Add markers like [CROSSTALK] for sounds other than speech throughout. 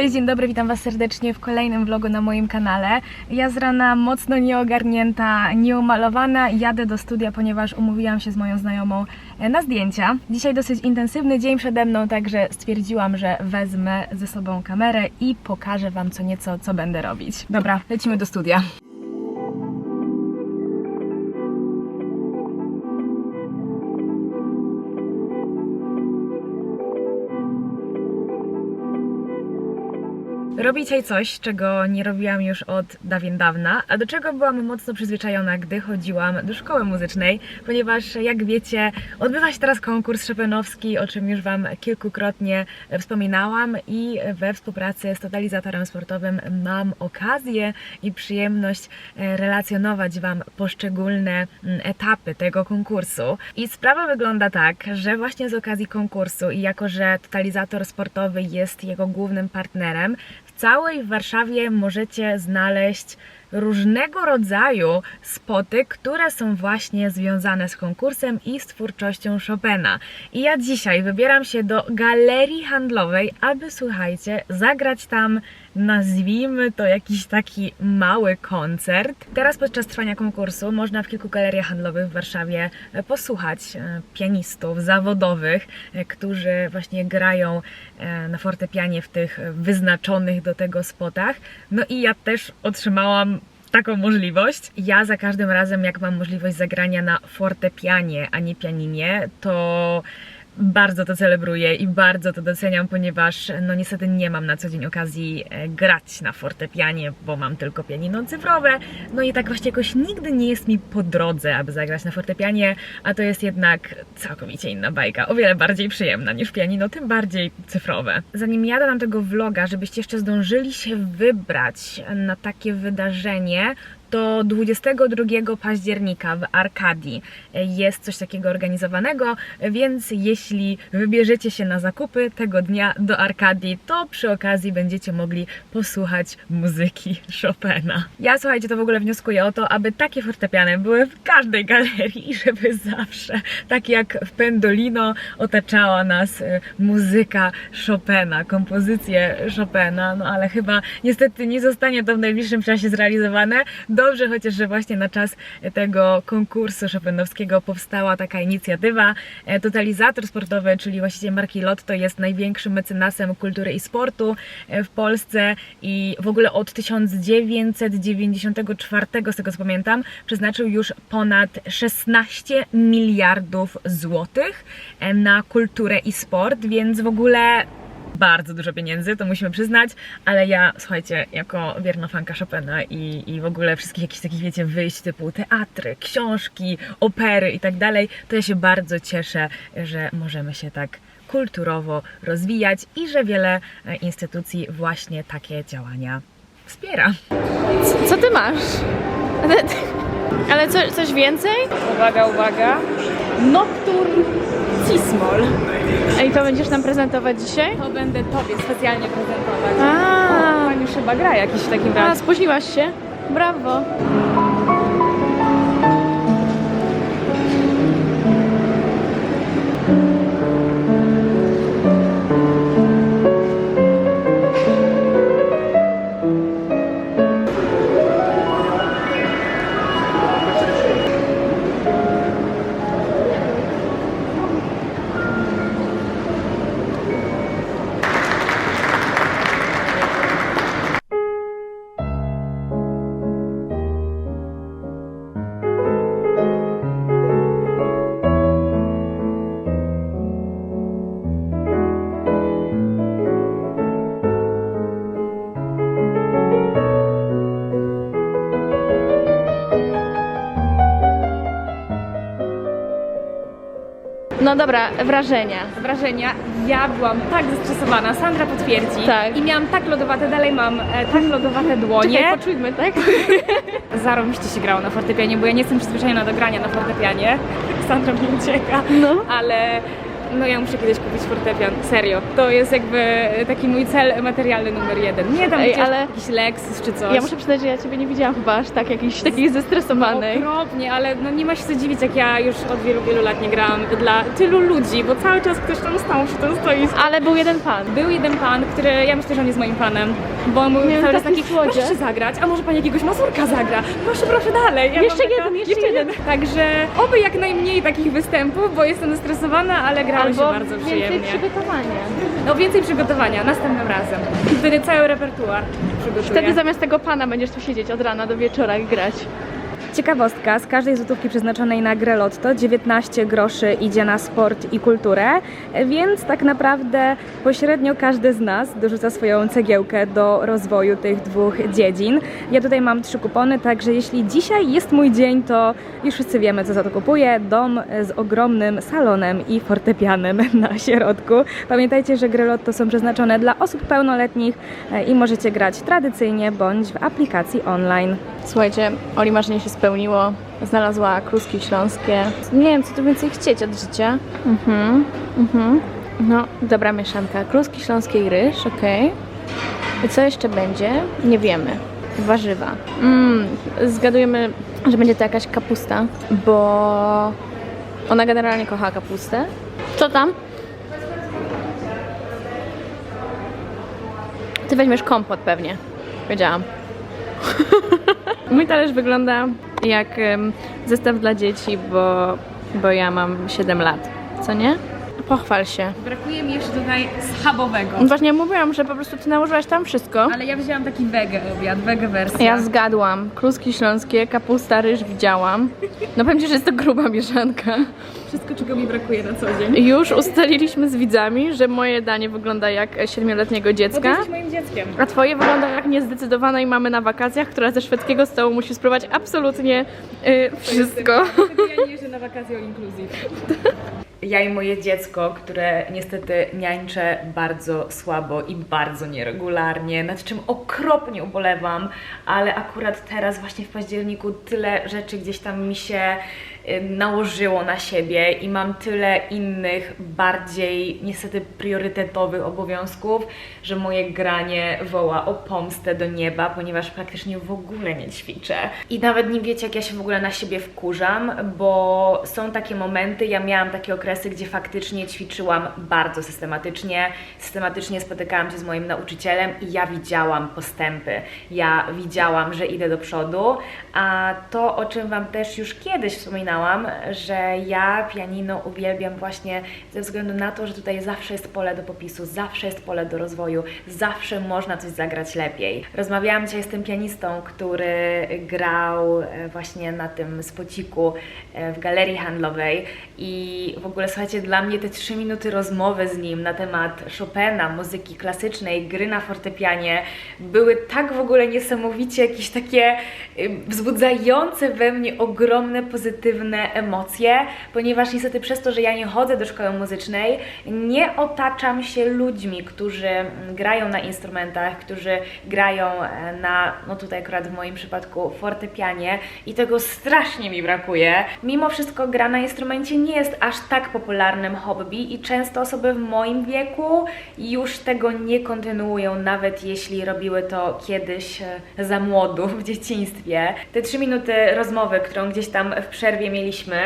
Cześć, dzień dobry, witam Was serdecznie w kolejnym vlogu na moim kanale. Ja z rana mocno nieogarnięta, nieumalowana, jadę do studia, ponieważ umówiłam się z moją znajomą e, na zdjęcia. Dzisiaj dosyć intensywny dzień przede mną, także stwierdziłam, że wezmę ze sobą kamerę i pokażę Wam co nieco, co będę robić. Dobra, lecimy do studia. Robię dzisiaj coś, czego nie robiłam już od dawien dawna, a do czego byłam mocno przyzwyczajona, gdy chodziłam do szkoły muzycznej, ponieważ jak wiecie, odbywa się teraz konkurs szopenowski, o czym już Wam kilkukrotnie wspominałam i we współpracy z totalizatorem sportowym mam okazję i przyjemność e, relacjonować Wam poszczególne mm, etapy tego konkursu. I sprawa wygląda tak, że właśnie z okazji konkursu i jako, że totalizator sportowy jest jego głównym partnerem, całej Warszawie możecie znaleźć różnego rodzaju spoty, które są właśnie związane z konkursem i z twórczością Chopina. I ja dzisiaj wybieram się do galerii handlowej, aby słuchajcie, zagrać tam nazwijmy to jakiś taki mały koncert. Teraz podczas trwania konkursu można w kilku galeriach handlowych w Warszawie e, posłuchać e, pianistów zawodowych, e, którzy właśnie grają na fortepianie w tych wyznaczonych do tego spotach. No i ja też otrzymałam taką możliwość. Ja za każdym razem, jak mam możliwość zagrania na fortepianie, a nie pianinie, to bardzo to celebruję i bardzo to doceniam, ponieważ no niestety nie mam na co dzień okazji e, grać na fortepianie, bo mam tylko pianino cyfrowe. No i tak właśnie jakoś nigdy nie jest mi po drodze, aby zagrać na fortepianie, a to jest jednak całkowicie inna bajka, o wiele bardziej przyjemna niż pianino, tym bardziej cyfrowe. Zanim ja dodam tego vloga, żebyście jeszcze zdążyli się wybrać na takie wydarzenie, to 22 października w Arkadii jest coś takiego organizowanego, więc jeśli wybierzecie się na zakupy tego dnia do Arkadii, to przy okazji będziecie mogli posłuchać muzyki Chopina. Ja słuchajcie, to w ogóle wnioskuję o to, aby takie fortepiany były w każdej galerii i [LAUGHS] żeby zawsze, tak jak w Pendolino, otaczała nas e, muzyka Chopina, kompozycje Chopina, no ale chyba niestety nie zostanie to w najbliższym czasie zrealizowane. Dobrze chociaż, że właśnie na czas tego konkursu Chopinowskiego powstała taka inicjatywa. E, Totalizator sportowy, czyli właściciel marki Lotto jest największym mecenasem kultury i sportu e, w Polsce i w ogóle od 1994, z tego co pamiętam, przeznaczył już ponad 16 miliardów złotych e, na kulturę i sport, więc w ogóle bardzo dużo pieniędzy, to musimy przyznać, ale ja, słuchajcie, jako wierna fanka Chopina i, i w ogóle wszystkich jakichś takich, wiecie, wyjść typu teatry, książki, opery i tak dalej, to ja się bardzo cieszę, że możemy się tak kulturowo rozwijać i że wiele e, instytucji właśnie takie działania wspiera. Co ty masz? Ale, ale co, coś więcej? Uwaga, uwaga. Nocturne Cismol. I to będziesz nam prezentować dzisiaj? To będę Tobie specjalnie prezentować. A, Pan już chyba gra jakiś w takim a razie. spóźniłaś się? Brawo. No dobra, wrażenia. wrażenia. Ja byłam tak zestresowana, Sandra potwierdzi. Tak. I miałam tak lodowate, dalej mam e, tak lodowate dłonie. Czekaj, poczujmy, tak? [LAUGHS] Zarobiście się grało na fortepianie, bo ja nie jestem przyzwyczajona do grania na fortepianie. Sandra mnie ucieka. No. Ale no ja muszę kiedyś kupić fortepian, serio. To jest jakby taki mój cel materialny numer jeden. Nie tam Ej, ale- jakiś Lexus czy coś. Ja muszę przyznać, że ja ciebie nie widziałam chyba aż tak jakiejś takiej zestresowanej. Okropnie, ale no nie ma się co dziwić, jak ja już od wielu, wielu lat nie grałam dla tylu ludzi, bo cały czas ktoś tam stał przy tym stoisku. Ale był jeden pan. Był jeden pan, który, ja myślę, że on jest moim panem, bo on mówił Miał cały czas taki słodziak. proszę zagrać, a może pani jakiegoś mazurka zagra? Proszę, proszę dalej. Ja Jeszcze jeden, jeszcze jeden. Także oby jak najmniej takich występów, bo jestem zestresowana, ale grało się Albo bardzo więcej przyjemnie. przygotowania. No więcej przygotowania, następnym razem. Wtedy cały repertuar przygotuję. Wtedy zamiast tego pana będziesz tu siedzieć od rana do wieczora i grać. Ciekawostka, z każdej złotówki przeznaczonej na grę lotto 19 groszy idzie na sport i kulturę, więc tak naprawdę pośrednio każdy z nas dorzuca swoją cegiełkę do rozwoju tych dwóch dziedzin. Ja tutaj mam trzy kupony, także jeśli dzisiaj jest mój dzień, to już wszyscy wiemy, co za to kupuję. Dom z ogromnym salonem i fortepianem [LAUGHS] na środku. Pamiętajcie, że gry lotto są przeznaczone dla osób pełnoletnich e, i możecie grać tradycyjnie bądź w aplikacji online. Słuchajcie, Oli marzenie się spełniło. Znalazła kluski śląskie. Nie wiem, co tu więcej chcieć od życia. Mhm, mhm. No, dobra mieszanka. Kluski śląskie i ryż, okej. I co jeszcze będzie? Nie wiemy. Warzywa. Mm, zgadujemy, że będzie to jakaś kapusta, bo ona generalnie kocha kapustę. Co tam? Ty weźmiesz kompot pewnie. Wiedziałam. [LAUGHS] Mój talerz wygląda jak zestaw dla dzieci, bo, bo ja mam 7 lat. Co nie? Pochwal się. Brakuje mi jeszcze tutaj schabowego. Właśnie mówiłam, że po prostu ty nałożyłaś tam wszystko. Ale ja wzięłam taki wege obiad, wege wersję. Ja zgadłam. Kluski śląskie, kapusta, ryż widziałam. No powiem ci, że jest to gruba mieszanka. Wszystko, czego mi brakuje na co dzień. Już ustaliliśmy z widzami, że moje danie wygląda jak siedmioletniego Bo ty dziecka. jesteś moim dzieckiem. A twoje wygląda jak niezdecydowanej mamy na wakacjach, która ze szwedzkiego stołu musi spróbować absolutnie y, wszystko. Dlatego ja nie jeżdżę na wakacje all inclusive. Ja i moje dziecko, które niestety niańczę bardzo słabo i bardzo nieregularnie, nad czym okropnie ubolewam, ale akurat teraz właśnie w październiku tyle rzeczy gdzieś tam mi się y, nałożyło na siebie i mam tyle innych, bardziej niestety priorytetowych obowiązków, że moje granie woła o pomstę do nieba, ponieważ praktycznie w ogóle nie ćwiczę. I nawet nie wiecie, jak ja się w ogóle na siebie wkurzam, bo są takie momenty, ja miałam takie okresy, gdzie faktycznie ćwiczyłam bardzo systematycznie, systematycznie spotykałam się z moim nauczycielem i ja widziałam postępy, ja widziałam, że idę do przodu, a to, o czym Wam też już kiedyś wspominałam, że ja pianino uwielbiam właśnie ze względu na to, że tutaj zawsze jest pole do popisu, zawsze jest pole do rozwoju, zawsze można coś zagrać lepiej. Rozmawiałam dzisiaj z tym pianistą, który grał e, właśnie na tym spociku e, w galerii handlowej i w ogóle słuchajcie, dla mnie te trzy minuty rozmowy z nim na temat Chopina, muzyki klasycznej, gry na fortepianie były tak w ogóle niesamowicie jakieś takie wzbudzające we mnie ogromne pozytywne emocje, ponieważ niestety przez to, że ja nie chodzę do szkoły muzycznej, nie otaczam się ludźmi, którzy grają na instrumentach, którzy grają e, na, no tutaj akurat w moim przypadku, fortepianie i tego strasznie mi brakuje. Mimo wszystko gra na instrumencie nie jest aż tak popularnym hobby i często osoby w moim wieku już tego nie kontynuują, nawet jeśli robiły to kiedyś e, za młodu, w dzieciństwie. Te trzy minuty rozmowy, którą gdzieś tam w przerwie mieliśmy,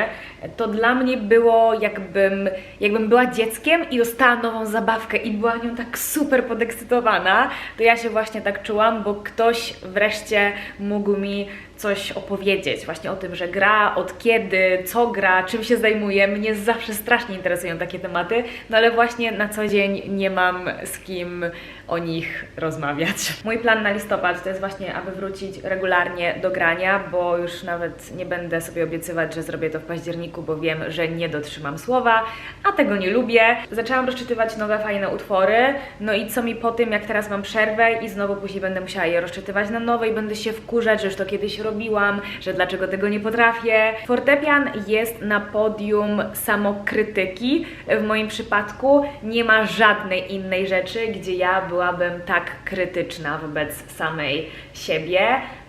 to dla mnie było jakbym, jakbym była dzieckiem i dostała nową zabawkę i była nią tak super podekscytowana, to ja się właśnie tak czułam, bo ktoś wreszcie mógł mi coś opowiedzieć właśnie o tym, że gra, od kiedy, co gra, czym się zajmuje. Mnie zawsze strasznie interesują takie tematy, no ale właśnie na co dzień nie mam z kim o nich rozmawiać. Mój plan na listopad to jest właśnie, aby wrócić regularnie do grania, bo już nawet nie będę sobie obiecywać, że zrobię to w październiku, bo wiem, że nie dotrzymam słowa, a tego nie lubię. Zaczęłam rozczytywać nowe, fajne utwory, no i co mi po tym, jak teraz mam przerwę i znowu później będę musiała je rozczytywać na nowo i będę się wkurzać, że już to kiedyś robiłam, że dlaczego tego nie potrafię. Fortepian jest na podium samokrytyki. W moim przypadku nie ma żadnej innej rzeczy, gdzie ja byłabym tak krytyczna wobec samej siebie.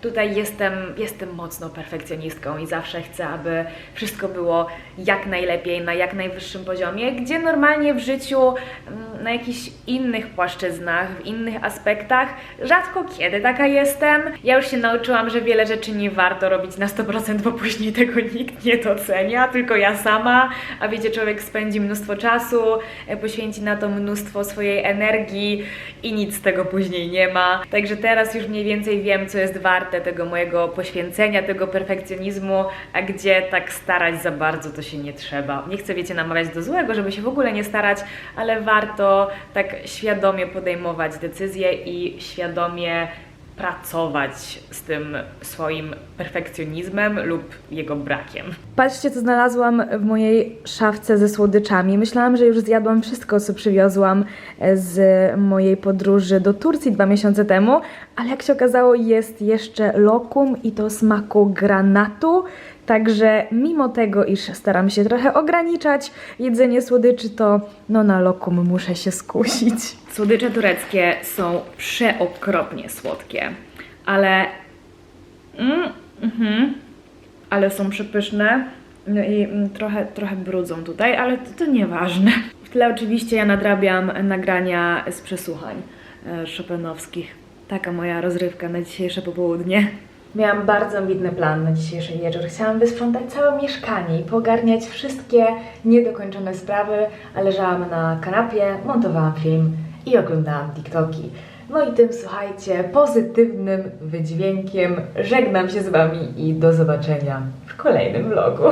Tutaj jestem, jestem mocno perfekcjonistką i zawsze chcę, aby wszystko było jak najlepiej, na jak najwyższym poziomie, gdzie normalnie w życiu, mm, na jakichś innych płaszczyznach, w innych aspektach, rzadko kiedy taka jestem. Ja już się nauczyłam, że wiele rzeczy nie warto robić na 100%, bo później [LAUGHS] tego nikt nie docenia, tylko ja sama. A wiecie, człowiek spędzi mnóstwo czasu, e, poświęci na to mnóstwo swojej energii i nic z tego później nie ma. Także teraz już mniej więcej wiem, co jest warte tego mojego poświęcenia, tego perfekcjonizmu, a gdzie tak starać za bardzo to się nie trzeba. Nie chcę, wiecie, namawiać do złego, żeby się w ogóle nie starać, ale warto tak świadomie podejmować decyzje i świadomie pracować z tym swoim perfekcjonizmem lub jego brakiem. Patrzcie, co znalazłam w mojej szafce ze słodyczami. Myślałam, że już zjadłam wszystko, co przywiozłam e, z mojej podróży do Turcji dwa miesiące temu, ale jak się okazało, jest jeszcze lokum i to smaku granatu. Także mimo tego, iż staram się trochę ograniczać jedzenie słodyczy, to no na lokum muszę się skusić. Słodycze tureckie są przeokropnie słodkie, ale mm, mhm, ale są przepyszne. No i mm, trochę, trochę brudzą tutaj, ale to, to nieważne. W tle oczywiście ja nadrabiam nagrania z przesłuchań e, Chopinowskich. Taka moja rozrywka na dzisiejsze popołudnie. Miałam bardzo ambitny plan na dzisiejszy wieczór. Chciałam wysprzątać całe mieszkanie i pogarniać wszystkie niedokończone sprawy, a leżałam na kanapie, montowałam film i oglądałam TikToki. No i tym, słuchajcie, pozytywnym wydźwiękiem żegnam się z Wami i do zobaczenia w kolejnym vlogu.